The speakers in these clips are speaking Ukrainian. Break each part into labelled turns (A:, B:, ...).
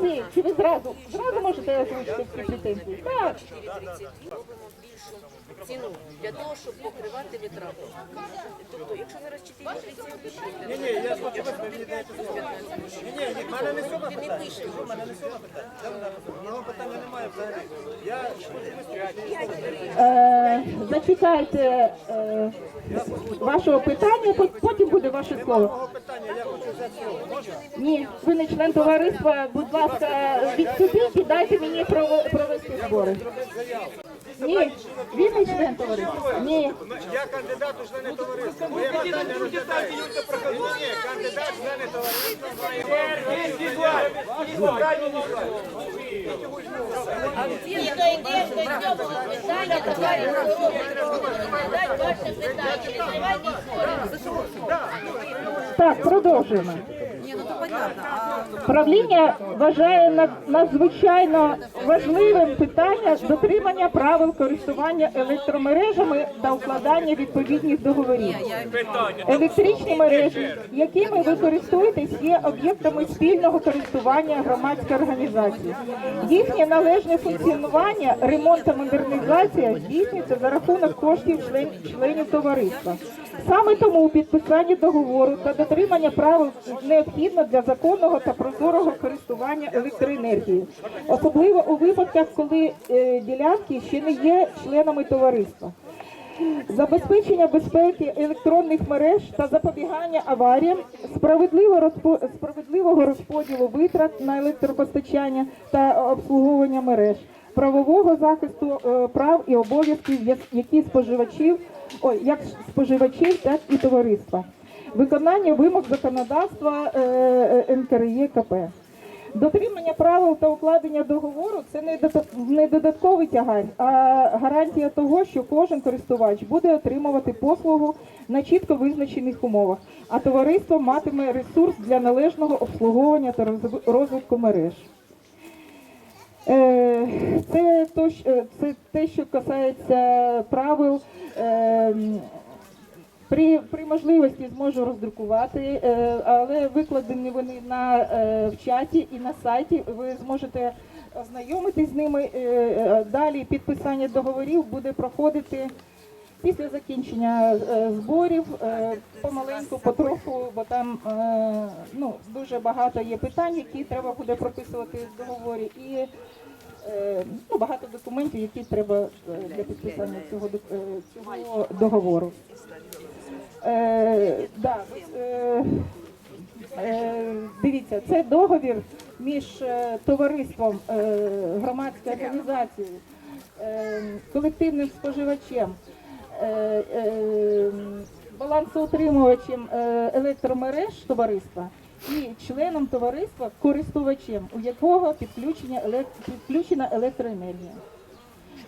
A: претензії? Чи ви зразу зразу можете озвучити всі претензії? Так.
B: робимо більшу ціну для того, щоб покривати витрати. Тобто, якщо зараз 4,30
C: Ні, ні, я хочу вас мені дайте слово. Ні, ні, ні, в мене не сьоме
B: ти не
C: питання. мене не сьоме питання. Мого питання немає взагалі. Я
A: Е, зачекайте е, вашого питання, потім буде ваше слово. Ні, ви не член товариства. Будь ласка, відступіть і дайте мені провести збори. Ні, він не член товариства. Ні.
C: Я кандидат у члени товариства. Моє питання розглядає. Ні, кандидат члени товариства.
D: Згідно йдеш до цього питання, товариш Дайте ваше питання, не.
A: Так, продовжуємо. Правління вважає над- надзвичайно важливим питання дотримання правил користування електромережами та укладання відповідних договорів. Електричні мережі, якими ви користуєтесь, є об'єктами спільного користування громадської організації. Їхнє належне функціонування, ремонт та модернізація здійснюється за рахунок коштів член- членів товариства. Саме тому у підписанні договору та дотримання правил необхідно для законного та прозорого користування електроенергією, особливо у випадках, коли е, ділянки ще не є членами товариства. Забезпечення безпеки електронних мереж та запобігання аваріям, справедливого розподілу витрат на електропостачання та обслуговування мереж, правового захисту е, прав і обов'язків, які споживачів, ой, як споживачів, так і товариства, виконання вимог законодавства е, е, НКРЄКП. Дотримання правил та укладення договору це не додатковий тягар, а гарантія того, що кожен користувач буде отримувати послугу на чітко визначених умовах, а товариство матиме ресурс для належного обслуговування та розвитку мереж. Е, Це, то, е, це те, що касається правил. ем, При, при можливості зможу роздрукувати, е, але викладені вони на е, в чаті і на сайті. Ви зможете ознайомитись з ними. Далі підписання договорів буде проходити після закінчення зборів помаленьку, потроху, бо там ну, дуже багато є питань, які треба буде прописувати в договорі. І ну, багато документів, які треба е, для підписання цього, е, цього договору. Е, да, е, е, дивіться, це договір між е, товариством, е, громадською організацією, е, колективним споживачем, е, е, балансоутримувачем е, електромереж товариства і членом товариства користувачем, у якого підключення елект- підключена електроенергія.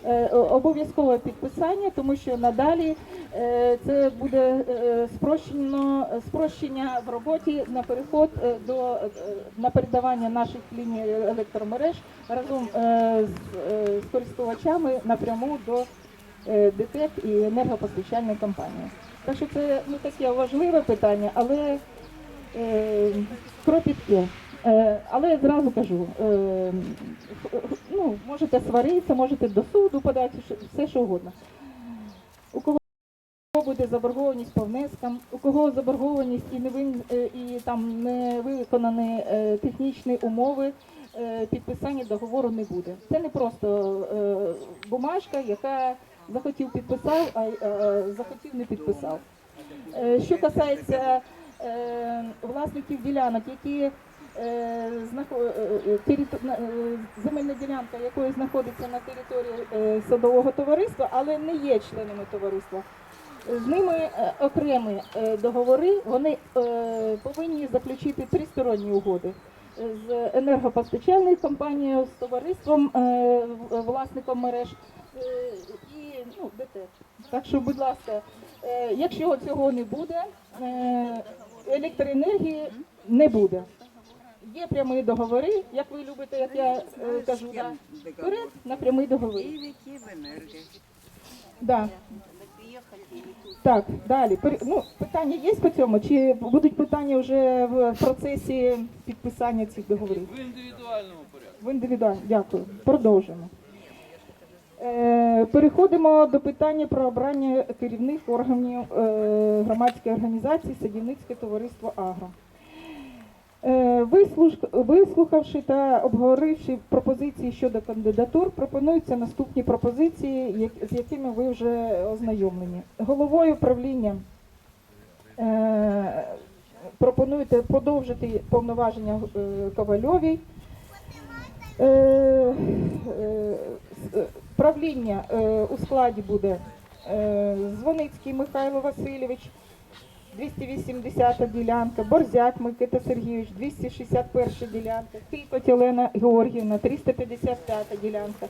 A: Е, обов'язкове підписання, тому що надалі е, це буде е, спрощено спрощення в роботі на переход до на передавання наших ліній електромереж разом з, з користувачами напряму до е, ДТЕК і енергопостачальної компанії. Так що це не таке важливе питання, але кропітке. Е, але зразу кажу, е, ну, можете сваритися, можете до суду подати, все що угодно. У кого буде заборгованість по внескам, у кого заборгованість і не вин, е, і там не виконані технічні умови, підписання договору не буде. Це не просто бумажка, яка захотів підписав, а захотів не підписав. Що касається власників ділянок, які е, е, е, е, земельна ділянка, якої знаходиться на території е, садового товариства, але не є членами товариства. З ними е, окремі е, договори, вони е, повинні заключити тристоронні угоди з енергопостачальною компанією, з товариством, е, власником мереж е, і ну, ДТЕК. Так що, будь ласка, е, якщо цього не буде, е, електроенергії не буде. Є прямі договори, як ви любите, як я е, кажу, да. вперед на прямий договор.
E: Які в енергії.
A: Да. Так, далі. Пер- Ну, питання є по цьому? Чи будуть питання вже в процесі підписання цих договорів?
E: В індивідуальному порядку.
A: В індивідуально. Дякую. Продовжимо. Е, Переходимо до питання про обрання керівних органів е, громадської організації Садівницьке товариство Агро. Е, Вислухавши та обговоривши пропозиції щодо кандидатур, пропонуються наступні пропозиції, з якими ви вже ознайомлені. Головою правління пропонуєте подовжити повноваження Ковальовій. Правління е, у складі буде е, Звоницький Михайло Васильович, 280 ділянка, Борзяк Микита Сергійович, 261 ділянка, Кількоть Олена Георгівна, 355 ділянка,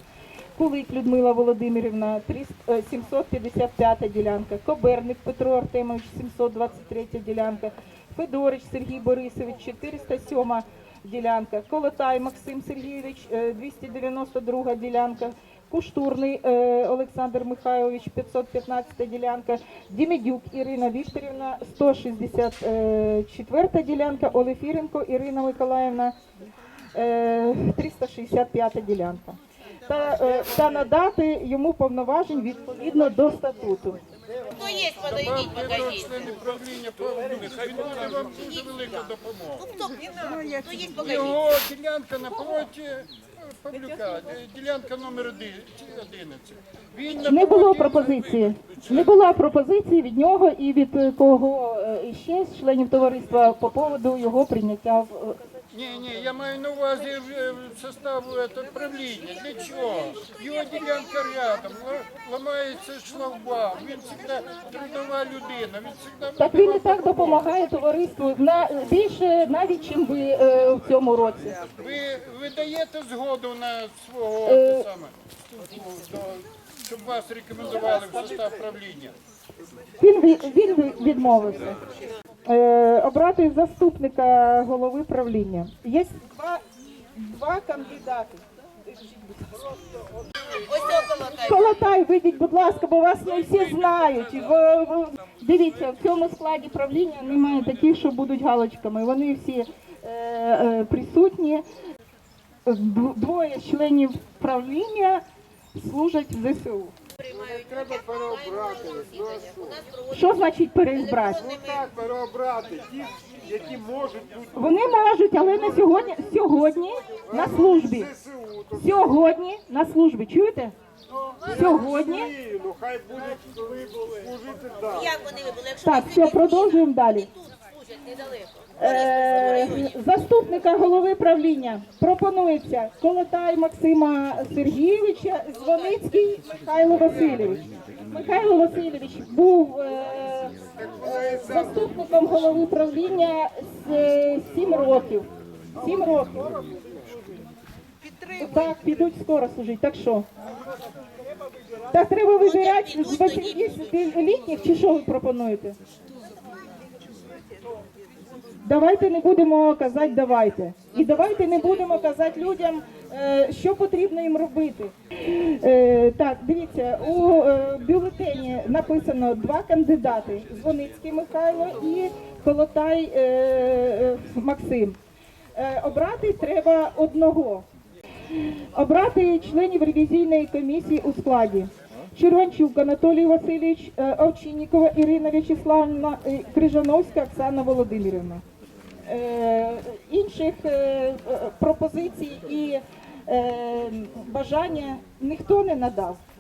A: Кулик Людмила Володимирівна, 300, е, 755 ділянка, Коберник Петро Артемович, 723 ділянка, Федорич Сергій Борисович, 407 ділянка, Колотай Максим Сергійович, е, 292 ділянка, Куштурний е, Олександр Михайлович, 515 ділянка, Дімідюк Ірина Вікторівна, 164 ділянка, Олефіренко Ірина Миколаївна, е, 365 ділянка. Та, е, та надати йому повноважень відповідно до статуту.
D: Хто є, подойдіть, покажіть.
C: Члени правління Павлюк, буде вам дуже велика допомога.
D: Ну, хто, хто є, покажіть.
C: Його ділянка напроти е, Павлюка, е, ділянка номер 11. Він
A: Не було пропозиції. Не була пропозиції від нього і від е, кого ще з членів товариства по поводу його прийняття в е,
C: Ні, ні, я маю на увазі состав е, то, правління. Для чого? Його ділянка рядом, ла- ламається шлагбаум, він завжди трудова людина, він завжди...
A: Так він і так допомагає товариству на більше навіть чим ви е, в цьому році.
C: Ви, ви даєте згоду на свого те саме, до, щоб вас рекомендували в состав правління?
A: Він ві- він ві- відмовився. Е, обрати заступника голови правління. Є два, два кандидати. Колотай, вийдіть, будь ласка, бо вас не всі знають. Дивіться, в цьому складі правління немає таких, що будуть галочками. Вони всі е, е, присутні. Двоє членів правління служать в ЗСУ.
C: Треба переобрати.
D: засідання. У нас проводять
A: Що значить переізбрати?
C: Так, переобрати ті, які можуть бути
A: Вони можуть, але не сьогодні. Сьогодні на службі. Сьогодні на службі. Чуєте? Сьогодні.
C: Ну хай будуть служити далі.
D: Як вони вибули? Якщо
A: Так,
D: вони
A: все, продовжуємо далі.
D: служать недалеко.
A: Е, заступника голови правління пропонується Колотай Максима Сергійовича, Звоницький Михайло Васильович. Михайло Васильович був е, е, заступником голови правління з е, 7 років. 7 років. Так, підуть скоро служити. Так що? Так треба вибирати з 80-літніх чи що ви пропонуєте? Давайте не будемо казати давайте. І давайте не будемо казати людям, е, що потрібно їм робити. Е, Так, дивіться, у е, бюлетені написано два кандидати: Звоницький Михайло і Колотай Максим. Обрати треба одного. Обрати членів ревізійної комісії у складі. Червончук Анатолій Васильович, Овчинникова Ірина В'ячеславівна, Крижановська Оксана Володимирівна. Е, Інших е, пропозицій і е, бажання ніхто не надав.